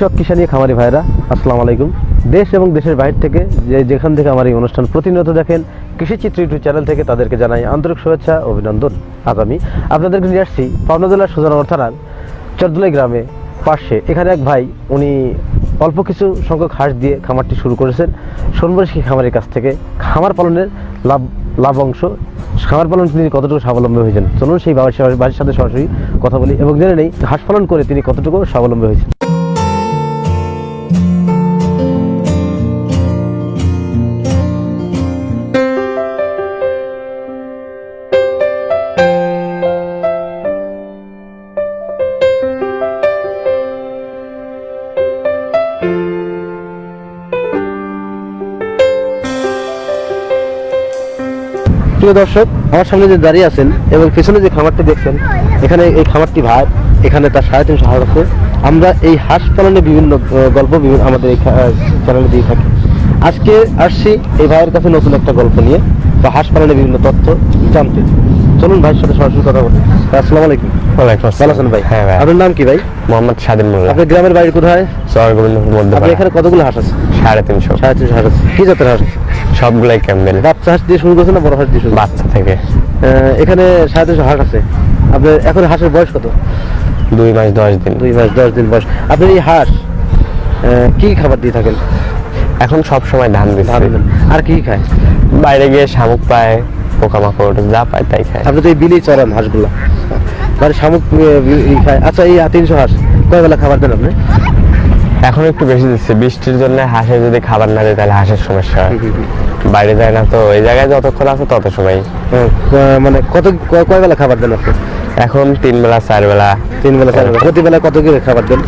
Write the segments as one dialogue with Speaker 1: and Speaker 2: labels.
Speaker 1: কৃষক কিষানি খামারি ভাইরা, আসসালামু আলাইকুম। দেশ এবং দেশের বাইরে থেকে যে যেখান থেকে আমার এই অনুষ্ঠান প্রতিনিয়ত দেখেন কৃষিচিত্র ইউটিউব চ্যানেল থেকে তাদেরকে জানাই আন্তরিক শুভেচ্ছা, অভিনন্দন। আজ আমি আপনাদেরকে নিয়ে আসছি পাবনা জেলার সুজানগর থানার চরদুলাই গ্রামে পাশে। এখানে এক ভাই, উনি অল্প কিছু সংখ্যক হাঁস দিয়ে খামারটি শুরু করেছেন। সোনবরশী খামারের কাছ থেকে খামার পালনের লাভ লাভ অংশ। খামার পালন তিনি কতটুকু স্বাবলম্বী হয়েছেন? চলুন সেই বাবার বাড়ির সাথে সরাসরি কথা বলি এবং জেনে নেই হাঁস পালন করে তিনি কতটুকু স্বাবলম্বী হয়েছেন। প্রিয় দর্শক, আমার সামনে যে দাঁড়িয়ে আছেন এবং পিছনে যে খামারটি দেখছেন, এখানে এই খামারটি ভাত এখানে তার সাড়ে তিনশো হাঁস আছে। আমরা এই হাঁস পালনে বিভিন্ন গল্প বিভিন্ন আমাদের এই চ্যানেলে দিয়ে থাকি। আজকে আসছি এই ভাইয়ের কাছে নতুন একটা গল্প নিয়ে, বা হাঁস পালনের বিভিন্ন তথ্য জানতে। চলুন ভাইয়ের সাথে সরাসরি কথা বলি। আসসালামু আলাইকুম।
Speaker 2: ওয়ালাইকুম
Speaker 1: ভালো আছেন ভাই?
Speaker 2: হ্যাঁ ভাই।
Speaker 1: আপনার নাম কি ভাই?
Speaker 2: মোহাম্মদ স্বাধীন মোল্লা।
Speaker 1: আপনার গ্রামের বাড়ি কোথায়?
Speaker 2: চর গোবিন্দপুর মধ্যে
Speaker 1: আপনি এখানে কতগুলো হাঁস আছে?
Speaker 2: সাড়ে তিনশো।
Speaker 1: সাড়ে তিনশো হাঁস আছে। কি জাতের হাঁস
Speaker 2: সবগুলাই ক্যাম্বেল।
Speaker 1: বাচ্চা হাঁস দিয়ে শুরু করছেন না বড় হাঁস দিয়ে শুরু
Speaker 2: বাচ্চা থেকে।
Speaker 1: এখানে সাড়ে তিনশো হাঁস আছে। আপনার এখন হাঁসের বয়স কত?
Speaker 2: দুই মাস দশ দিন।
Speaker 1: দুই মাস দশ দিন বয়স। আপনি এই হাঁস কি খাবার দিয়ে থাকেন?
Speaker 2: এখন সব সময় ধান দিচ্ছে।
Speaker 1: আর কি খায়?
Speaker 2: বাইরে গিয়ে শামুক পায় পোকামাকড় যা পায় তাই খায়।
Speaker 1: আপনি তো এই বিলি চড়ান হাঁসগুলো। মানে শামুক খায়। আচ্ছা এই তিনশো হাঁস। কয় বেলা খাবার দেন আপনি?
Speaker 2: এখন একটু বেশি দিচ্ছে। বৃষ্টির জন্য হাঁসের যদি খাবার না দেয় তাহলে হাঁসের সমস্যা। হয় বাইরে যায় না তো এই জায়গায় যতক্ষণ আছে তত সময়।
Speaker 1: মানে কত কয় বেলা খাবার দেন আপনি?
Speaker 2: এখন তিন বেলা চার বেলা।
Speaker 1: তিন বেলা চার বেলা। প্রতি বেলা কত করে খাবার দেন?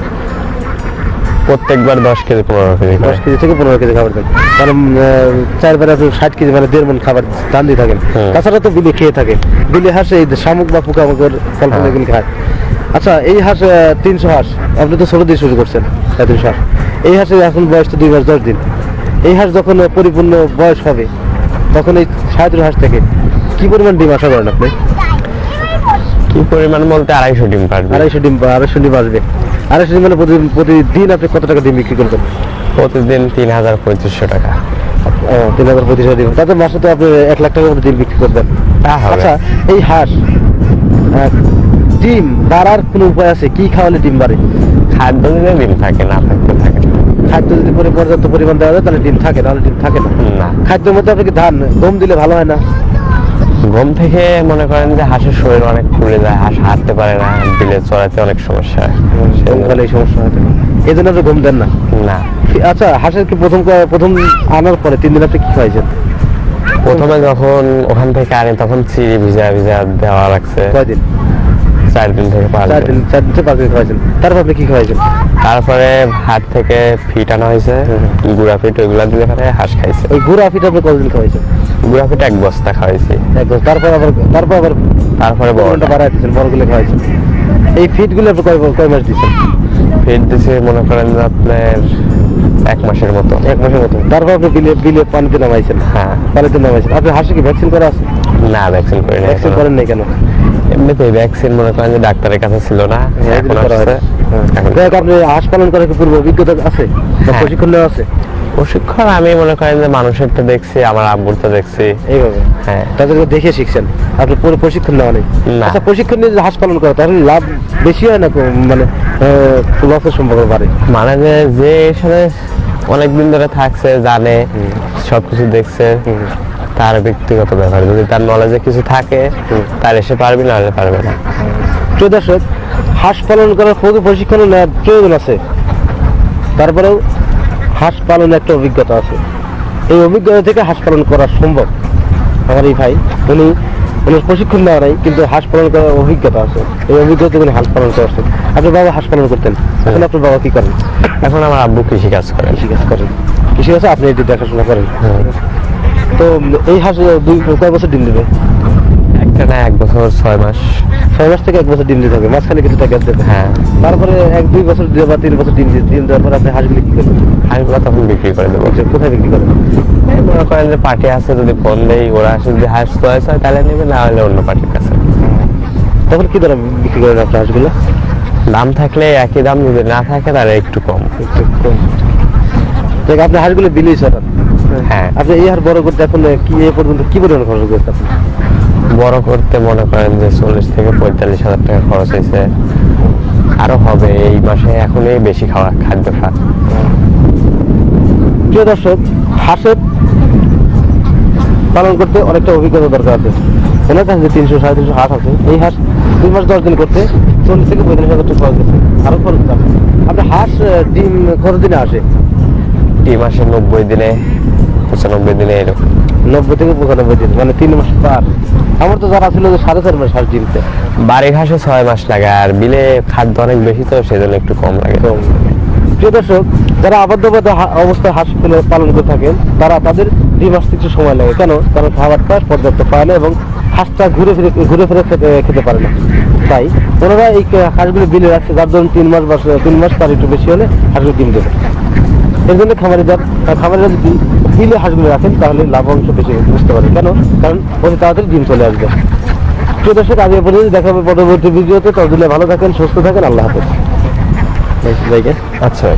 Speaker 2: প্রত্যেকবার দশ কেজি পনেরো কেজি
Speaker 1: দশ কেজি থেকে পনেরো কেজি খাবার দেন কারণ আহ, চার বেলা আপনি ষাট কেজি মানে দেড় মন খাবার ধান দিয়ে থাকেন। তাছাড়া তো বিলি খেয়ে থাকে। বিলি হাঁস এই শামুক বা পোকামাকড় ফল ফল
Speaker 2: হ্যাঁ।
Speaker 1: এগুলি খায়। আচ্ছা এই হাঁস তিনশো হাঁস। আপনি তো ষোলো দিয়ে শুরু করছেন তিনশো হাঁস। এই হাঁসের এখন বয়স তো দুই মাস দশ দিন। এই হাঁস যখন পরিপূর্ণ বয়স হবে তখন এই তিনশো হাঁস থেকে কি পরিমাণ ডিম আশা করেন আপনি?
Speaker 2: কি পরিমাণ বলতে আড়াইশো ডিম পারবে।
Speaker 1: আড়াইশো ডিম আড়াইশো ডিম আসবে। আড়াইশো মানে প্রতি- প্রতিদিন আপনি কত টাকা ডিম বিক্রি করবেন?
Speaker 2: প্রতিদিন তিন হাজার পঁয়ত্রিশশো টাকা।
Speaker 1: তিন হাজার পঁচিশশো ডিম। তাতে মাসে তো আপনি এক লাখ টাকার মতো ডিম বিক্রি করবেন। আচ্ছা এই হাঁস ডিম বাড়ার কোনো উপায় আছে? কি খাওয়ালে ডিম বাড়ে?
Speaker 2: খাদ্য দিলে ডিম থাকে না থাকতে থাকে।
Speaker 1: খাদ্য যদি পরে পর্যাপ্ত পরিমাণ দেওয়া যায় তাহলে ডিম থাকে নাহলে ডিম থাকে না।
Speaker 2: না।
Speaker 1: খাদ্যের মধ্যে আপনি কি ধান গম দিলে ভালো হয় না?
Speaker 2: ঘুম থেকে মনে করেন যে হাঁসের শরীর অনেক ফুলে যায় হাঁস হাঁটতে পারে না দিলে চড়াতে অনেক সমস্যা হয়।
Speaker 1: এই সমস্যা হয় এই জন্য গম দেন না?
Speaker 2: না।
Speaker 1: আচ্ছা হাঁসের কি প্রথম প্রথম আনার পরে তিন দিন আপনি কি খাইছেন?
Speaker 2: প্রথমে যখন ওখান থেকে আনি তখন চিড়ি ভিজা ভিজা দেওয়া লাগছে।
Speaker 1: কয়দিন?
Speaker 2: চার দিন থেকে পাঁচ
Speaker 1: চার
Speaker 2: দিন।
Speaker 1: চার দিন পাঁচ দিন খাওয়াইছেন। তারপর আপনি কি খাওয়াইছেন?
Speaker 2: তারপরে হাট থেকে ফিট আনা হয়েছে গুড়া ফিট ওইগুলা দিলে পরে হাঁস খাইছে।
Speaker 1: ওই গুড়া ফিট আপনি কতদিন খাওয়াইছেন?
Speaker 2: গুড়া এক বস্তা খাওয়াইছি।
Speaker 1: একদম তারপর আবার তারপর আবার
Speaker 2: তারপরে
Speaker 1: বড়টা বাড়াই বড়গুলো খাওয়াইছেন। এই ফিটগুলো আপনি কয় কয় মাস দিচ্ছেন
Speaker 2: ফিট দিছে মনে করেন আপনার এক মাসের মতো।
Speaker 1: এক মাসের মতো। তারপর আপনি বিলে বিলে পানিতে নামাইছেন?
Speaker 2: হ্যাঁ।
Speaker 1: পানিতে নামাইছেন। আপনি হাঁসে কি ভ্যাকসিন করা আছে?
Speaker 2: না ভ্যাকসিন করি না
Speaker 1: ভ্যাকসিন করেন নাই কেন?
Speaker 2: এমনিতে ভ্যাকসিন মনে করেন যে ডাক্তারের কাছে ছিল না
Speaker 1: হ্যাঁ,
Speaker 2: এখন আসছে।
Speaker 1: আপনি হাঁস পালন করার পূর্ব অভিজ্ঞতা আছে?
Speaker 2: হ্যাঁ।
Speaker 1: প্রশিক্ষণ নেওয়া আছে?
Speaker 2: প্রশিক্ষণ আমি মনে করেন যে মানুষেরটা দেখছি আমার আব্বুরটা দেখছি।
Speaker 1: এইভাবে?
Speaker 2: হ্যাঁ।
Speaker 1: তাদেরকে দেখে শিখছেন? আপনি পুরো প্রশিক্ষণ নেওয়া নেই? আচ্ছা প্রশিক্ষণ নিয়ে হাঁস পালন করে তাহলে লাভ বেশি হয় না মানে লসের সম্ভাবনা বাড়ে?
Speaker 2: মানে যে যে এখানে অনেকদিন ধরে থাকছে জানে সবকিছু দেখছে তার ব্যক্তিগত ব্যাপার। যদি তার নলেজে কিছু থাকে তার এসে পারবি না হলে পারবে না।
Speaker 1: প্রিয় দর্শক হাঁস পালন করার প্রশিক্ষণ নেওয়ার প্রয়োজন আছে। তারপরেও হাঁস পালনের একটা অভিজ্ঞতা আছে। এই অভিজ্ঞতা থেকে হাঁস পালন করা সম্ভব। আমার এই ভাই উনি উনার প্রশিক্ষণ নেওয়া নাই কিন্তু হাঁস পালন করার অভিজ্ঞতা আছে। এই অভিজ্ঞতা থেকে উনি হাঁস পালন করছেন। আপনার বাবা হাঁস পালন করতেন। এখন আপনার বাবা কি করেন?
Speaker 2: এখন আমার আব্বু কৃষি কাজ করে।
Speaker 1: কৃষিকাজ করেন। কৃষিকাজে আপনি এটি দেখাশোনা করেন।
Speaker 2: হ্যাঁ।
Speaker 1: তো এই হাঁস দুই কয় বছর ডিম দেবে?
Speaker 2: একটা না এক বছর ছয় মাস।
Speaker 1: ছয় মাস থেকে এক বছর ডিম দিতে হবে মাঝখানে কিছু টাকা দেবে
Speaker 2: হ্যাঁ।
Speaker 1: তারপরে এক দুই বছর দিয়ে বা তিন বছর ডিম দিয়ে ডিম দেওয়ার পরে আপনি হাঁসগুলি কি করবেন?
Speaker 2: হাঁসগুলো তখন বিক্রি করে দেবো।
Speaker 1: কোথায় বিক্রি করেন?
Speaker 2: মনে করেন যে পার্টি আছে যদি ফোন দেই ওরা আসে যদি হাঁস চয়েস হয় তাহলে নেবে না হলে অন্য পার্টির কাছে।
Speaker 1: তখন কি ধরে বিক্রি করেন আপনি হাঁসগুলো?
Speaker 2: দাম থাকলে একই দাম যদি না থাকে তাহলে একটু কম।
Speaker 1: একটু কম। আপনি হাঁসগুলো বিলি স্যার
Speaker 2: হ্যাঁ।
Speaker 1: আপনি এই হার বড় করতে এখন কি এ পর্যন্ত কি পরিমাণ খরচ করতে আপনি
Speaker 2: বড় করতে মনে করেন যে চল্লিশ থেকে পঁয়তাল্লিশ হাজার টাকা খরচ হয়েছে আরও হবে এই মাসে এখনই বেশি খাওয়া খাদ্য খাওয়া
Speaker 1: প্রিয় দর্শক হাঁসের পালন করতে অনেকটা অভিজ্ঞতা দরকার আছে। ওনার কাছে যে তিনশো সাড়ে তিনশো হাঁস আছে। এই হাঁস দুই মাস দশ দিন করতে চল্লিশ থেকে পঁয়তাল্লিশ হাজার টাকা খরচ গেছে আরও খরচ যাবে আপনার হাঁস ডিম কত দিনে আসে?
Speaker 2: এই মাসে নব্বই দিনে পঁচানব্বই দিনে এরকম।
Speaker 1: নব্বই থেকে পঁচানব্বই দিন মানে তিন মাস পার। আমার তো যারা ছিল যে সাড়ে চার মাস হাঁস ডিমতে।
Speaker 2: বাড়ি ঘাসে ছয় মাস লাগে আর বিলে খাদ্য অনেক বেশি তো সেজন্য একটু কম লাগে।
Speaker 1: প্রিয় দর্শক যারা আবদ্ধবদ্ধ হা- অবস্থায় হাঁস পালন করে থাকেন তারা তাদের ডিম আসতে একটু সময় লাগে। কেন? কারণ খাবারটা পর্যাপ্ত পায় না এবং হাঁসটা ঘুরে ফিরে ঘুরে ফিরে খেতে পারে না। তাই ওনারা এই হাঁসগুলো বিলে রাখছে যার ধরুন তিন মাস বা তিন মাস তার একটু বেশি হলে হাঁসগুলো ডিম দেবে। এর জন্য খামারিরা যদি বিলে হাঁসগুলো রাখেন, তাহলে লাভ অংশ বেশি বুঝতে পারে কেন? কারণ ওদের তাড়াতাড়ি ডিম চলে আসবে। প্রিয় আগে পর্যন্ত দেখা পরবর্তী ভিডিওতে। ততদিনে ভালো থাকেন, সুস্থ থাকেন, আল্লাহ হাফেজ।
Speaker 2: আচ্ছা।